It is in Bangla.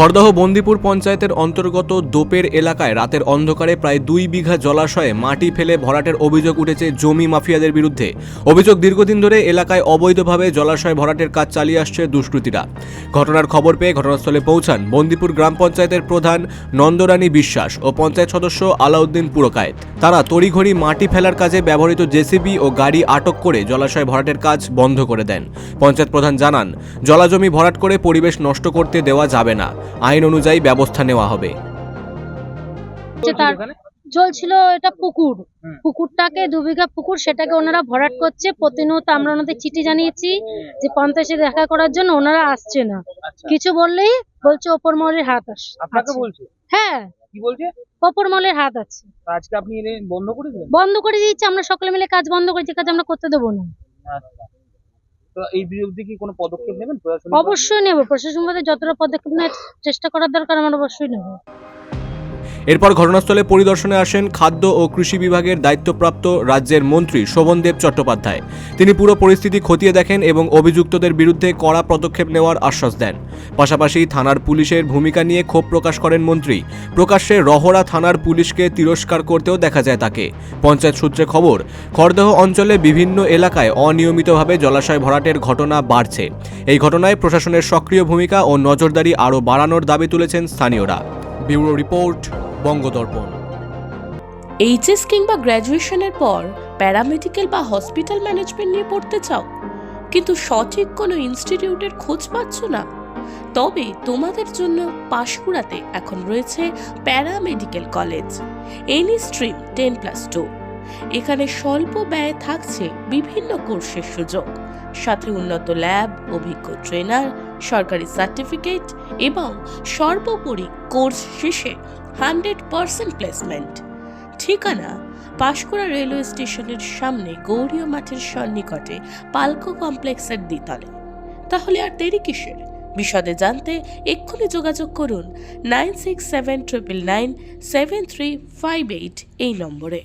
খড়দহ বন্দিপুর পঞ্চায়েতের অন্তর্গত দোপের এলাকায় রাতের অন্ধকারে প্রায় দুই বিঘা জলাশয়ে মাটি ফেলে ভরাটের অভিযোগ উঠেছে জমি মাফিয়াদের বিরুদ্ধে। অভিযোগ দীর্ঘদিন ধরে এলাকায় অবৈধভাবে জলাশয় ভরাটের কাজ চালিয়ে আসছে দুষ্কৃতীরা। ঘটনার খবর পেয়ে ঘটনাস্থলে পৌঁছান বন্দিপুর গ্রাম পঞ্চায়েতের প্রধান নন্দরানী বিশ্বাস ও পঞ্চায়েত সদস্য আলাউদ্দিন পুরকায়েত। তারা তড়িঘড়ি মাটি ফেলার কাজে ব্যবহৃত জেসিবি ও গাড়ি আটক করে জলাশয় ভরাটের কাজ বন্ধ করে দেন। পঞ্চায়েত প্রধান জানান, জলাজমি ভরাট করে পরিবেশ নষ্ট করতে দেওয়া যাবে না। আইন অনুযায়ী ব্যবস্থা নেওয়া হবে। যে জল ছিল এটা পুকুর। পুকুরটাকে দু বিঘা পুকুর সেটাকে ওনারা ভরাট করছে। প্রতিনিয়ত আমরা ওনাদের চিঠি জানিয়েছি যে পঞ্চায়েতে দেখা করার জন্য ওনারা আসছে না। আচ্ছা। কিছু বললেই বলছে ওপর মহলের হাত আস আপনাকে বলছে? হ্যাঁ। কি বলছে? ওপর মহলের হাত আছে। আজকে আপনি বন্ধ করে দিলেন? বন্ধ করে দিয়েছি আমরা সকলে মিলে কাজ বন্ধ করেছি কাজ আমরা করতে দেবো না। আচ্ছা। তো এই বিরুদ্ধে কি কোনো পদক্ষেপ নেবেন? অবশ্যই নেব। প্রশাসন যতটা পদক্ষেপ নেওয়ার চেষ্টা করার দরকার আমরা অবশ্যই নেব। এরপর ঘটনাস্থলে পরিদর্শনে আসেন খাদ্য ও কৃষি বিভাগের দায়িত্বপ্রাপ্ত রাজ্যের মন্ত্রী শোভনদেব চট্টোপাধ্যায়। তিনি পুরো পরিস্থিতি খতিয়ে দেখেন এবং অভিযুক্তদের বিরুদ্ধে কড়া পদক্ষেপ নেওয়ার আশ্বাস দেন। পাশাপাশি থানার পুলিশের ভূমিকা নিয়ে ক্ষোভ প্রকাশ করেন মন্ত্রী। প্রকাশ্যে রহরা থানার পুলিশকে তিরস্কার করতেও দেখা যায় তাকে। পঞ্চায়েত সূত্রে খবর, খড়দহ অঞ্চলে বিভিন্ন এলাকায় অনিয়মিতভাবে জলাশয় ভরাটের ঘটনা বাড়ছে। এই ঘটনায় প্রশাসনের সক্রিয় ভূমিকা ও নজরদারি আরও বাড়ানোর দাবি তুলেছেন স্থানীয়রা। Bureau report, বঙ্গদর্পণ। এইচএস কিংবা গ্র্যাজুয়েশনের পর প্যারামেডিক্যাল বা হসপিটাল ম্যানেজমেন্ট নিয়ে পড়তে চাও, কিন্তু সঠিক কোনো ইনস্টিটিউটের খোঁজ পাচ্ছ না? তবে তোমাদের জন্য পাশকুড়াতে এখন রয়েছে paramedical college, any stream ten plus two. এখানে স্বল্প ব্যয়ে থাকছে বিভিন্ন কোর্সের সুযোগ, সাথে উন্নত ল্যাব, অভিজ্ঞ ট্রেনার সরকারি সার্টিফিকেট এবং সর্বোপরি কোর্স শেষে হান্ড্রেড পার্সেন্ট প্লেসমেন্ট। ঠিকানা পাশকুড়া রেলওয়ে স্টেশনের সামনে গৌরীয় মাঠের সন্নিকটে পালকো কমপ্লেক্সের দ্বিতলে। তাহলে আর দেরি কিসের? বিশদে জানতে এক্ষুনি যোগাযোগ করুন nine six seven triple nine seven three five eight এই নম্বরে।